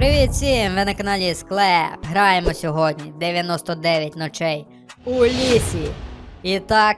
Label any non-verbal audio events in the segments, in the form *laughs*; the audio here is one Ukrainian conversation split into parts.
Привіт всім! Ви на каналі Склеп. Граємо сьогодні 99 ночей у лісі. І так,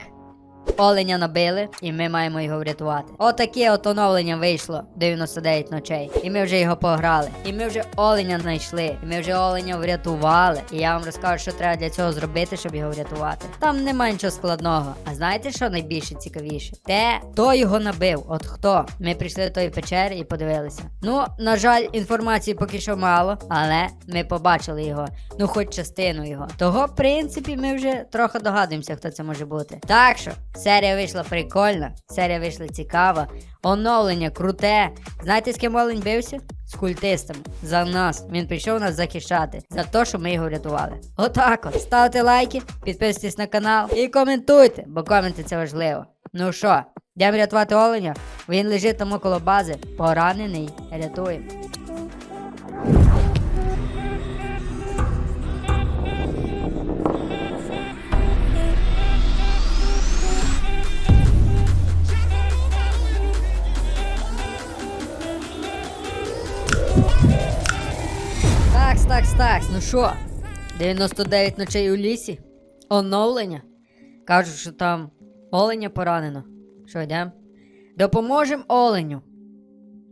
оленя набили, і ми маємо його врятувати. Отаке от оновлення вийшло 99 ночей. І ми вже його пограли. І ми вже оленя знайшли. І ми вже оленя врятували. І я вам розкажу, що треба для цього зробити, щоб його врятувати. Там немає нічого складного. А знаєте, що найбільше цікавіше? Те, хто його набив. От хто. Ми прийшли до тої печери і подивилися. Ну, на жаль, інформації поки що мало, але ми побачили його. Ну, хоч частину його. Того, в принципі, ми вже трохи догадуємося, хто це може бути. Так що, серія вийшла прикольна, серія вийшла цікава. Оновлення круте. Знаєте, з ким Олень бився? З культистами. За нас. Він прийшов нас захищати. За те, що ми його врятували. Отак от. Ставте лайки, підписуйтесь на канал і коментуйте, бо коменти це важливо. Ну що, йдемо рятувати оленя? Він лежить там около бази. Поранений. Рятуємо. Такс, такс, такс, ну що? 99 ночей у лісі? Оновлення? Кажуть, що там оленя поранено. Що, йдемо? Допоможемо оленю.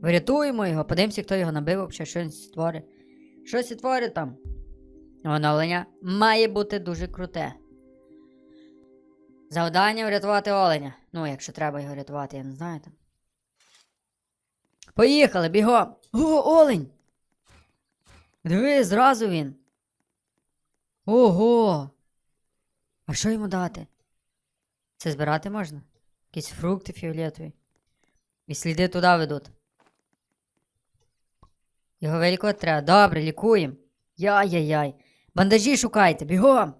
Врятуємо його, подивимося, хто його набив, взагалі, що він створить. Щось і творить там. Оновлення має бути дуже круте. Завдання врятувати оленя. Ну, якщо треба його рятувати, я не знаю там. Поїхали, бігом! О, олень! Диви, зразу він. Ого! А що йому дати? Це збирати можна? Якісь фрукти фіолетові. І сліди туди ведуть. Його вилікувати треба. Добре, лікуємо. Яй-яй-яй. Бандажі шукайте, бігом.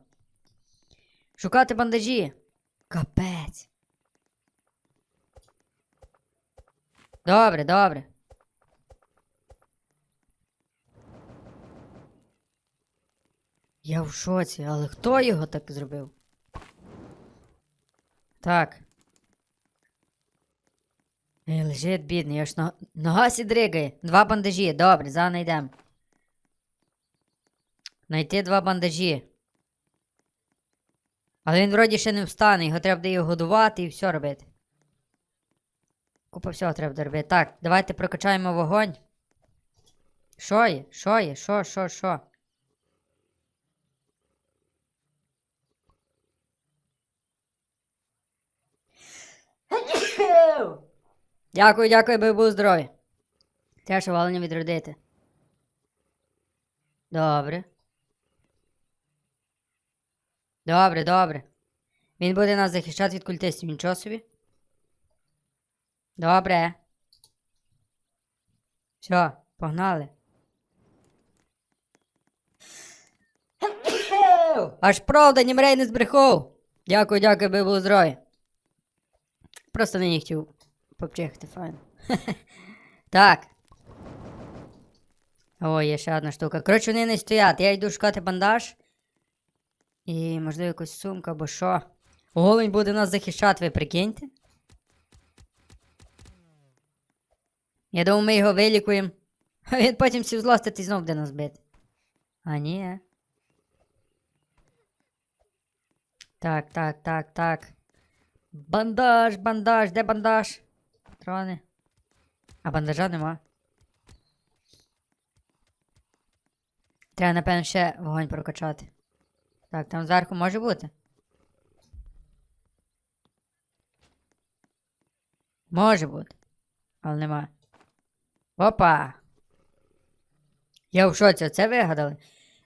Шукати бандажі. Капець. Добре, добре. Я в шоці, але хто його так зробив? Так. Лежить бідний, аж но... нога сідригає. Два бандажі, добре, зараз знайдемо. Найти два бандажі. Але він вроді ще не встане, його треба буде його годувати і все робити. Купа всього треба буде робити. Так, давайте прокачаємо вогонь. Що є? Що є? Що, що, що? Дякую, дякую, би був здоровий. Теж валення відродити. Добре. Добре, добре. Він буде нас захищати від культистів, нічого собі. Добре. Все, погнали. Аж правда, Німрей не збрехав. Дякую, дякую, би був здоровий. Просто не хотів попчихати файно. *laughs* так. О, є ще одна штука. Коротше, вони не стоять. Я йду шукати бандаж. І, можливо, якусь сумку або що. Голень буде нас захищати, ви прикиньте. Я думаю, ми його вилікуємо. А він потім сів злостити і знов буде нас бити. А ні. Так, так, так, так. Бандаж, бандаж, де бандаж? Патрони. А бандажа нема. Треба, напевно, ще вогонь прокачати. Так, там зверху може бути. Може бути. Але нема. Опа! Я в шоці, це вигадали.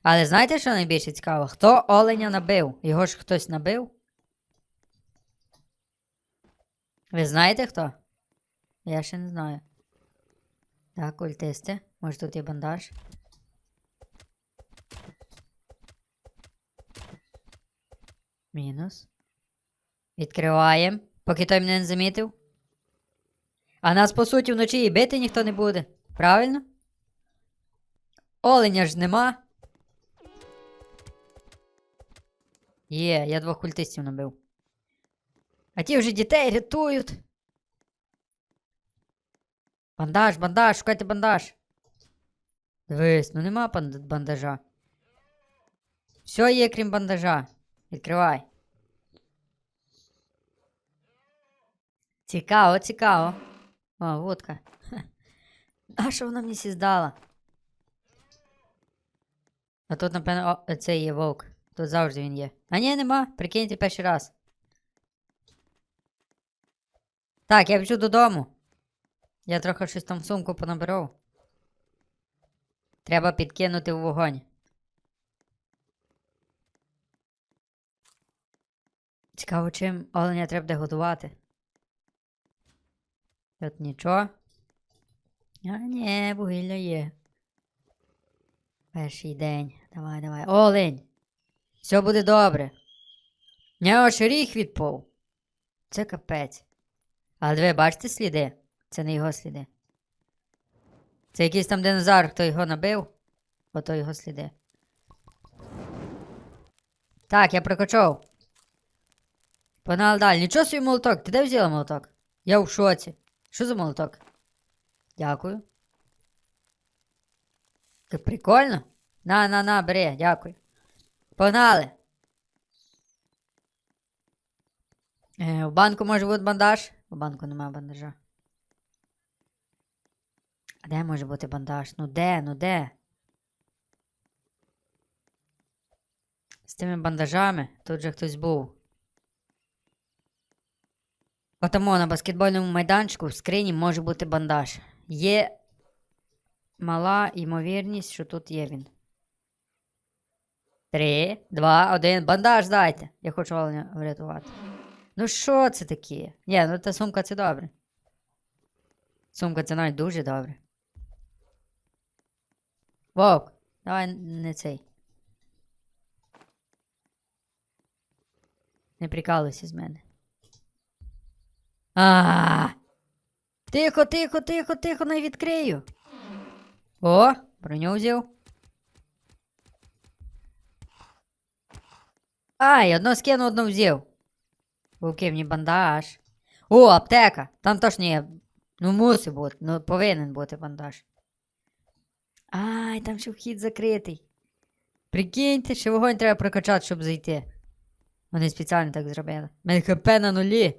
Але знаєте, що найбільше цікаво? Хто оленя набив? Його ж хтось набив? Ви знаєте хто? Я ще не знаю. Так, культисти. Може тут є бандаж. Мінус. Відкриваємо, поки той мене не замітив. А нас, по суті, вночі і бити ніхто не буде. Правильно? Оленя ж нема. Є, я двох культистів набив. А ті вже дітей рятують. Бандаж, бандаж, шукайте бандаж. Дивись, ну нема бандажа. Все є, крім бандажа. Відкривай. Цікаво, цікаво. О, водка. А що вона мені сіздала? А тут, напевно, о, це є вовк. Тут завжди він є. А ні, нема. Прикиньте перший раз. Так, я біжу додому. Я трохи щось там в сумку понаберу. Треба підкинути в вогонь. Цікаво, чим оленя треба буде годувати. Тут нічого. А ні, вугілля є. Перший день. Давай, давай. Олень! Все буде добре. В нього шеріг відпав. Це капець. Але ви бачите сліди? Це не його сліди. Це якийсь там динозавр, хто його набив. Ото його сліди. Так, я прокачав. Погнали далі. Нічого собі молоток. Ти де взяла молоток? Я в шоці. Що за молоток? Дякую. Це прикольно. На, на, на, бери, дякую. Погнали. Е, в банку може бути бандаж? У банку немає бандажа. А де може бути бандаж? Ну де, ну де? З тими бандажами тут же хтось був. Отамо на баскетбольному майданчику в скрині може бути бандаж. Є мала ймовірність, що тут є він. Три, два, один. Бандаж дайте. Я хочу оленя врятувати. Ну що це таке? Ні, ну та сумка це добре. Сумка це навіть дуже добре. Вовк, давай не цей. Не прикалуйся з мене. А. Тихо, тихо, тихо, тихо, не відкрию. О, броню взяв. Ай, одно скину, одно взяв. Вовки мені бандаж. О, аптека! Там точно є. Ну, мусить бути, ну повинен бути бандаж. Ай, там ще вхід закритий. Прикиньте, що вогонь треба прокачати, щоб зайти. Вони спеціально так зробили. Мене ХП на нулі.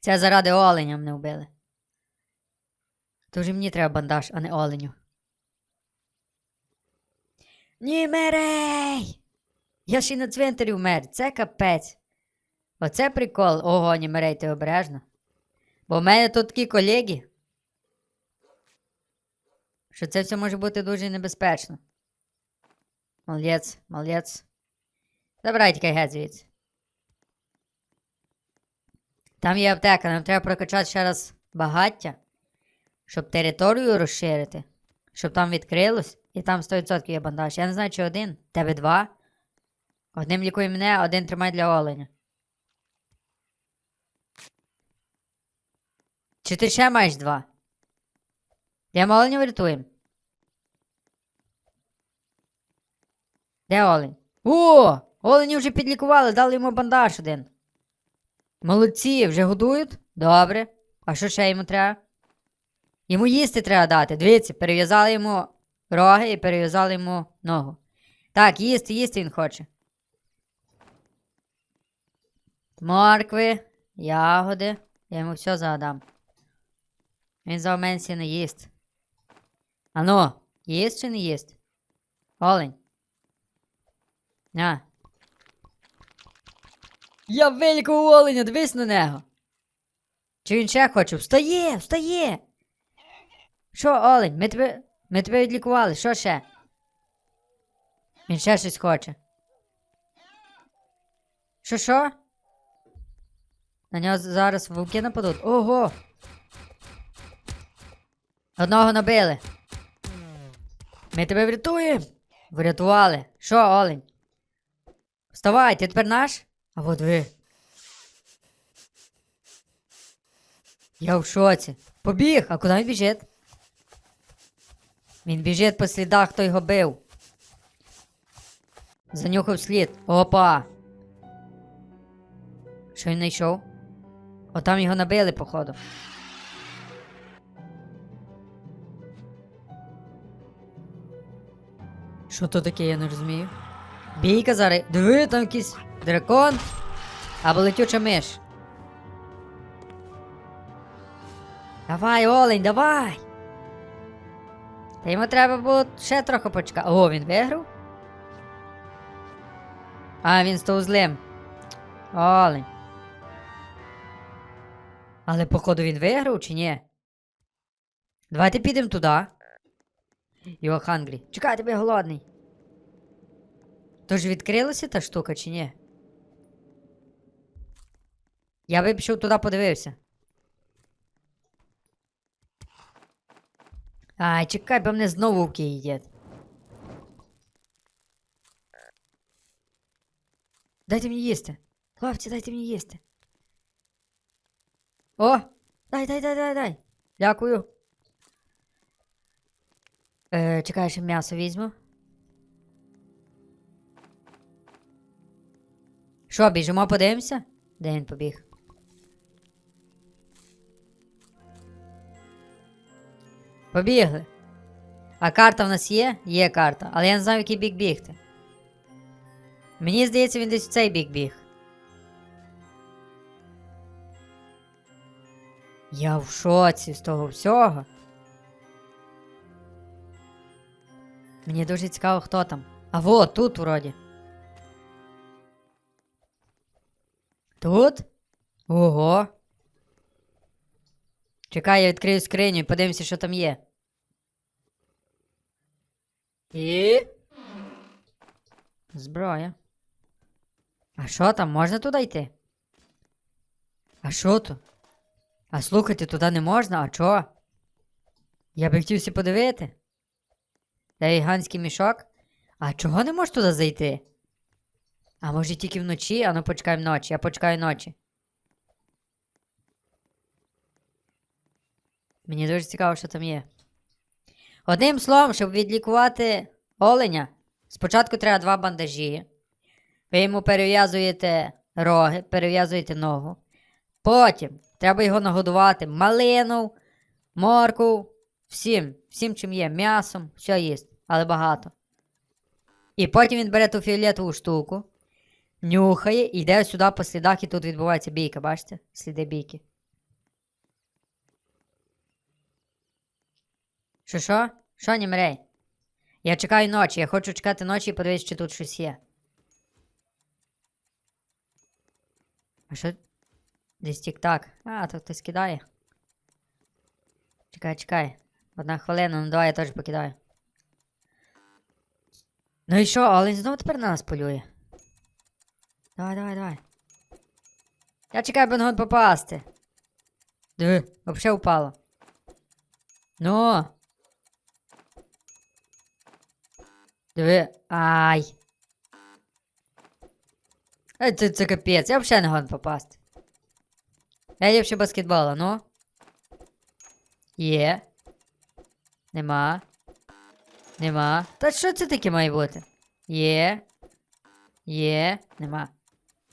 Це заради оленя мене вбили. То вже мені треба бандаж, а не оленю. Ні, мерей! Я ще й на цвинтарі вмер. Це капець. Оце прикол. Ого, ні, мерей, ти обережно. Бо в мене тут такі колеги. Що це все може бути дуже небезпечно. Молодець, молодець. Забирай тільки геть звідси. Там є аптека, нам треба прокачати ще раз багаття, щоб територію розширити, щоб там відкрилось, і там 100% є бандаж. Я не знаю, чи один, тебе два. Одним лікуй мене, один тримай для оленя. Чи ти ще маєш два? Йдемо оленя врятуємо. Де олень? О! Олені вже підлікували, дали йому бандаж один. Молодці, вже годують? Добре. А що ще йому треба? Йому їсти треба дати. Дивіться, перев'язали йому роги і перев'язали йому ногу. Так, їсти, їсти він хоче. Моркви, ягоди. Я йому все задам. Він за менсі не їсть. Ану, їсть чи не їсть? Олень. На. Я великого оленя, дивись на нього. Чи він ще хоче? Встає, встає. Що, олень, ми тебе, ми тебе відлікували, що ще? Він ще щось хоче. Що що? На нього зараз вовки нападуть. Ого! Одного набили. Ми тебе врятуємо. Врятували. Що, олень? Вставай, ти тепер наш? А от ви. Я в шоці. Побіг, а куди він біжить? Він біжить по слідах, хто його бив. Занюхав слід. Опа. Що він знайшов? Отам його набили, походу. Що то таке, я не розумію. Бійка зараз. Диви, там якийсь дракон. Або летюча миш. Давай, олень, давай! Та йому треба було ще трохи почекати. О, він виграв? А, він того злим. Олень. Але походу він виграв чи ні? Давайте підемо туди. Його хангрі. Чекай, тебе голодний. Тож відкрилася та штука чи ні? Я би пішов туди подивився. Ай, чекай, бо мене знову вовки їдять. Дайте мені їсти. Хлопці, дайте мені їсти. О! Дай, дай, дай, дай, дай. Дякую. Е, чекай, ще м'ясо візьму. Що, біжимо, подивимося? Де він побіг? Побігли. А карта в нас є? Є карта, але я не знаю, в який бік бігти. Мені здається, він десь в цей бік біг. Я в шоці з того всього. Мені дуже цікаво, хто там. А вот тут вроді. Тут? Ого. Чекай, я відкрию скриню і подивимося, що там є. І. Зброя. А що там? Можна туди йти? А що тут? А слухати туди не можна, а чого? Я би хотів подивити. Та гігантський мішок. А чого не можеш туди зайти? А може тільки вночі, а ну почекаємо ночі, я почекаю ночі. Мені дуже цікаво, що там є. Одним словом, щоб відлікувати оленя, спочатку треба два бандажі. Ви йому перев'язуєте роги, перев'язуєте ногу. Потім треба його нагодувати малину, морку, всім, всім чим є, м'ясом, все їсть, але багато. І потім він бере ту фіолетову штуку, нюхає і йде сюди по слідах, і тут відбувається бійка, бачите? Сліди бійки. Що що? Що, Німрей? Я чекаю ночі, я хочу чекати ночі і подивитися, чи тут щось є. А що? Десь тік-так. А, то хтось кидає. Чекай, чекай. Одна хвилина, ну давай я теж покидаю. Ну і що, Олень знову тепер на нас полює. Давай, давай, давай. Я чекаю, би нагод попасти. Диви, взагалі упало. Ну. Диви. Ай. Ай, це, це капець, я взагалі не гон попасти. Я ліпше баскетбола, ну. Є. Нема. Нема. Та що це таке має бути? Є. Є. Нема.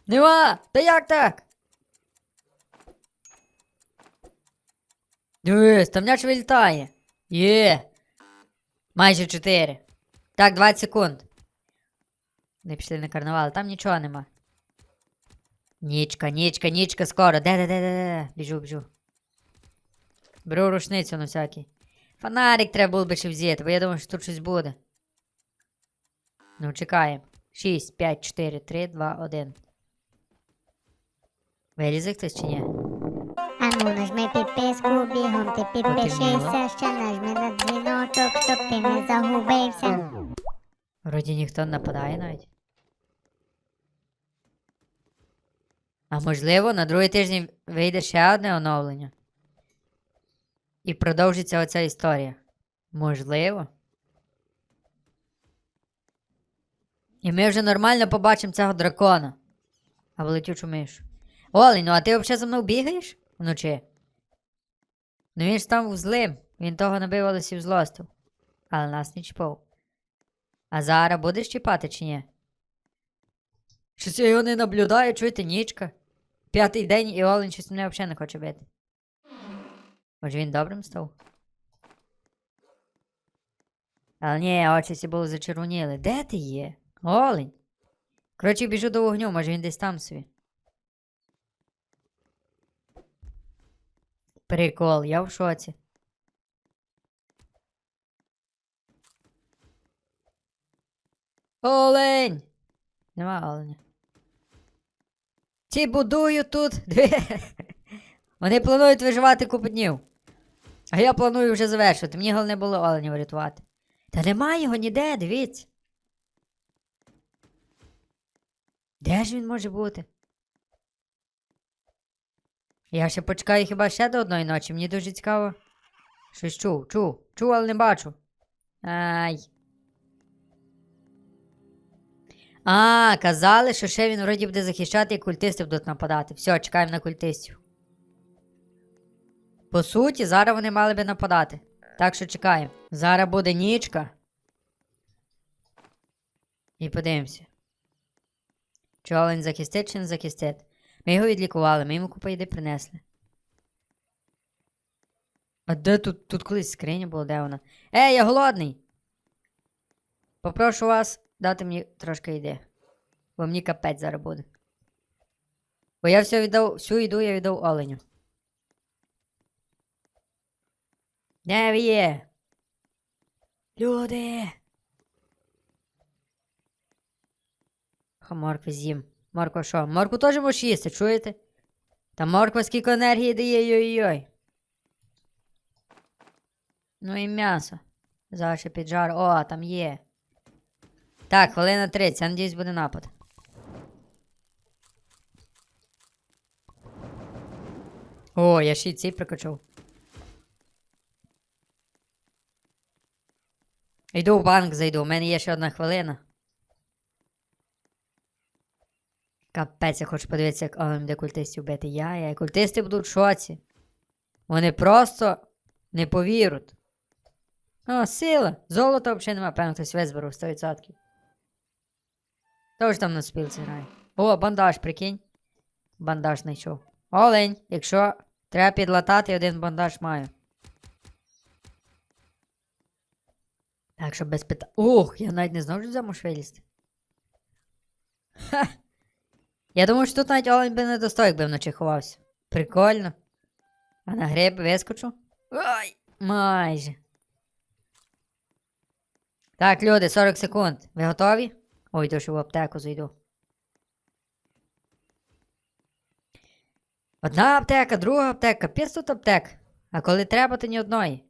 Нема! Та як так? Дивись, там м'яч вилітає. Є. Майже 4. Так, 20 секунд. Не пішли на карнавал, там нічого нема. Нічка, нічка, нічка, скоро. Де, де, де, де, де? Біжу, біжу. Беру рушницю на всякий. Фонарик треба було би ще взяти, бо я думаю, що тут щось буде. Ну, чекаємо. 6, 5, 4, 3, 2, 1. Вилізе хтось чи ні? Ану, нажми підписку, бігом ти підпишися, ще нажми на дзвіночок, щоб ти не загубився. Вроді ніхто не нападає навіть. А можливо, на другий тиждень вийде ще одне оновлення. І продовжиться оця історія. Можливо. І ми вже нормально побачимо цього дракона. Або летючу мишу. Олень, ну а ти взагалі за мною бігаєш вночі? Ну він ж там злим. Він того набив лисів злостив. Але нас не чіпав. А зараз будеш чіпати чи ні? Щось я його не наблюдаю, чуєте, нічка. П'ятий день і Олень щось мене взагалі не хоче бити. Може він добрим став? Але ні, очі всі були зачервоніли. Де ти є? Олень. Коротше, біжу до вогню, може він десь там собі. Прикол, я в шоці. Олень! Нема оленя. Ці будують тут. Диви. *laughs* Вони планують виживати купу днів. А я планую вже завершити. Мені головне було оленя врятувати. Та немає його ніде, дивіться. Де ж він може бути? Я ще почекаю хіба ще до одної ночі. Мені дуже цікаво. Щось чув, чув, чув, але не бачу. Ай. А, казали, що ще він вроді буде захищати і культисти будуть нападати. Все, чекаємо на культистів. По суті, зараз вони мали би нападати. Так що чекаємо. Зараз буде нічка. І подивимося. Чи Олень захистить, чи не захистить. Ми його відлікували, ми йому купу їди принесли. А де тут, тут колись скриня була, де вона? Ей, я голодний! Попрошу вас дати мені трошки їди. Бо мені капець зараз буде. Бо я все віддав, всю їду я віддав оленю. Де ви є? Люди! Ха, моркви з'їм. Морква що? Морку теж можеш їсти, чуєте? Та морква скільки енергії дає, йой-йой. Ну і м'ясо. Зараз піджар. О, там є. Так, хвилина 30, я надіюсь, буде напад. О, я ще й цей прикачав. Йду в банк зайду, у мене є ще одна хвилина. Капець, я хочу подивитися, як буде культистів бити. Я, я. Культисти будуть в шоці. Вони просто не повіруть. О, сила! Золота взагалі нема, певно, хтось визберу 100%. Хто ж там на спілці грає? О, бандаж, прикинь. Бандаж знайшов. Олень, якщо треба підлатати, один бандаж маю. Так, що без питань. Ух, я навіть не що замуж вилізти. Ха! Я думав, що тут навіть олень би не достой, якби вночі ховався. Прикольно. А на гриб вискочу? Ой, майже. Так, люди, 40 секунд. Ви готові? Ой, то що в аптеку зайду. Одна аптека, друга аптека, п'ять тут аптек. А коли треба, то ні одної.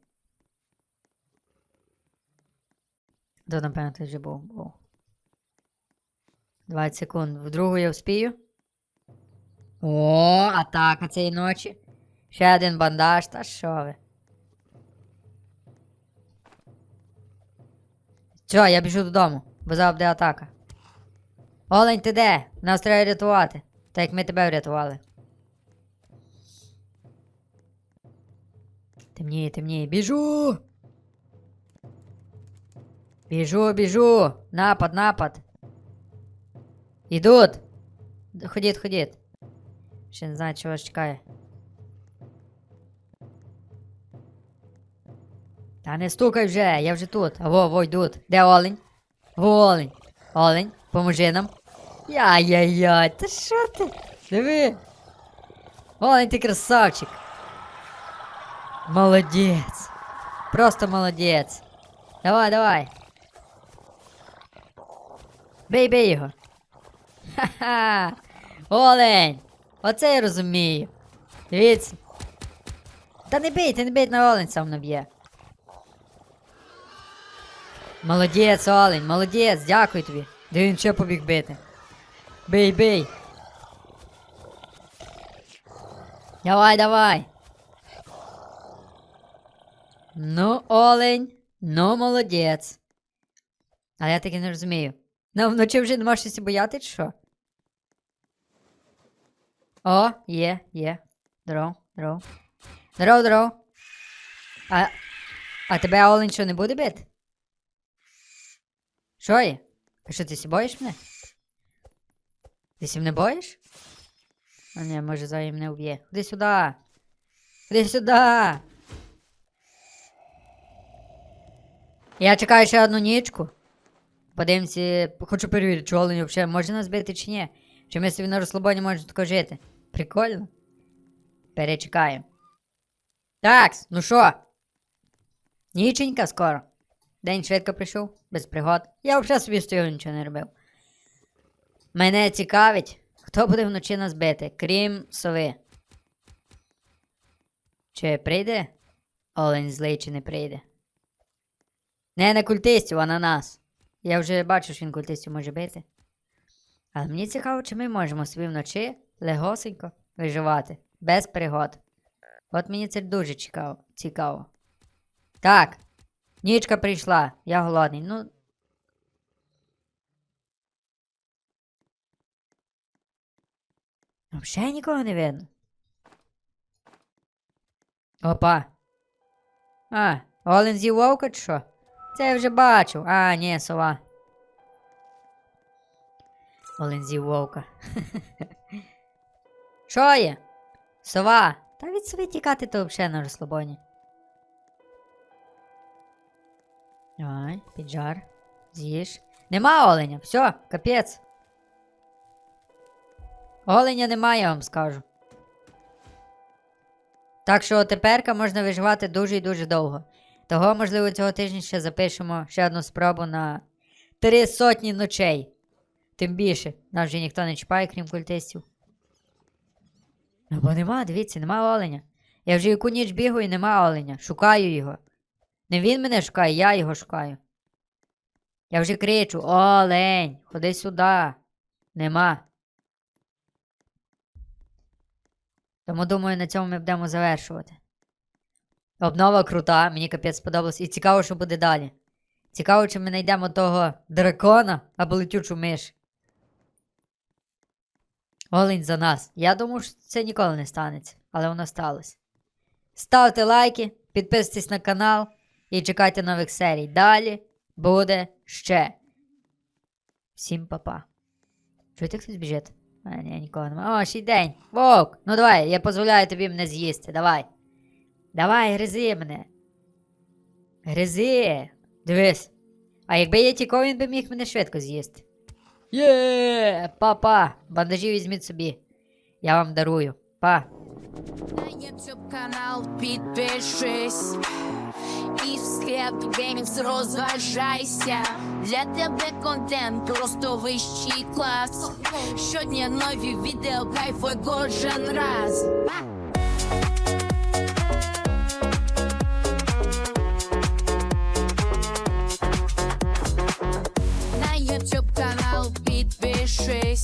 То, напевно, ти вже був. Був. 20 секунд. В другу я вспію. О, атака цієї ночі. Ще один бандаж, та що ви? Що, я біжу додому, бо буде атака. Олень, ти де? Нас треба рятувати. Так як ми тебе врятували. Темніє, темніє. Біжу! Біжу, біжу! Напад, напад! Ідуть! Ходіть, ходіть. Ще не знаю, чого вас чекає. Та не стукай вже, я вже тут. Во, во, йдуть. Де олень? Олень. Олень, поможи нам. Яй-яй-яй, та що ти? Диви. Олень, ти красавчик. Молодець. Просто молодець. Давай, давай. Бей, бей його. Ха-ха! *laughs* Олень! Оце я розумію. Дивіться. Та не бийте, не бийте на олень сам наб'є. Молодець, олень, молодець, дякую тобі. Де він ще побіг бити. Бий, бий. Давай, давай. Ну, олень, ну молодець. А я таки не розумію. Ну, вночі вже нема щось бояти, чи що? О, є, є. Здоров, здоров. Здоров, здоров. А, а тебе Олень що не буде бити? Що є? Ти що, ти сі боїш мене? Ти сі мене боїш? А ні, може зараз мене вб'є. Ходи сюди. Ходи сюди. Я чекаю ще одну нічку. Подивимося, хочу перевірити, чи олень взагалі може нас бити чи ні. Чи ми собі на розслабоні можемо тако жити. Прикольно. Перечекаємо. Так, ну що? Ніченька скоро. День швидко прийшов, без пригод. Я взагалі собі стою нічого не робив. Мене цікавить, хто буде вночі нас бити, крім сови. Чи прийде? Олень злий чи не прийде? Не на культистів, а на нас. Я вже бачу, що він культистів може бити. Але мені цікаво, чи ми можемо собі вночі легосенько виживати, без пригод. От мені це дуже цікаво. Так, нічка прийшла, я голодний. Ну. Взагалі нікого не видно. Опа. А, Олен з'їв вовка чи що? Це я вже бачив. А, ні, сова. Олен з'їв вовка. *laughs* Що є? Сова. Та від сови тікати то взагалі на розслабоні. Давай, піджар. З'їж. Нема оленя, все, капець. Оленя немає, я вам скажу. Так що теперка можна виживати дуже і дуже довго. Того, можливо, цього тижня ще запишемо ще одну спробу на три сотні ночей. Тим більше, нас вже ніхто не чіпає, крім культистів. Ну, бо нема, дивіться, нема оленя. Я вже яку ніч бігаю нема оленя. Шукаю його. Не він мене шукає, я його шукаю. Я вже кричу: Олень, ходи сюди. Нема. Тому думаю, на цьому ми будемо завершувати. Обнова крута, мені капець сподобалось. І цікаво, що буде далі. Цікаво, чи ми знайдемо того дракона або летючу миш. Олень за нас. Я думаю, що це ніколи не станеться, але воно сталося. Ставте лайки, підписуйтесь на канал і чекайте нових серій. Далі буде ще. Всім па-па. Чуєте, хтось біжить? А, ні, нікого немає. О, ще й день. Вовк, ну давай, я дозволяю тобі мене з'їсти. Давай. Давай, гризи мене. Гризи. Дивись. А якби я тікав, він би міг мене швидко з'їсти. Є, папа, бандажі візьміть собі. Я вам дарую. Па. На YouTube канал підпишись і в склеп геймікс розважайся. Для тебе контент просто вищий клас. Щодня нові відео, кайфуй кожен раз.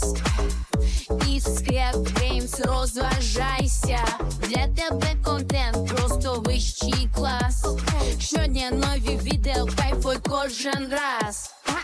Підпишись и в склеп геймс розважайся. Для тебе контент просто вищий клас. Щодня нові відео, кайфуй кожен раз.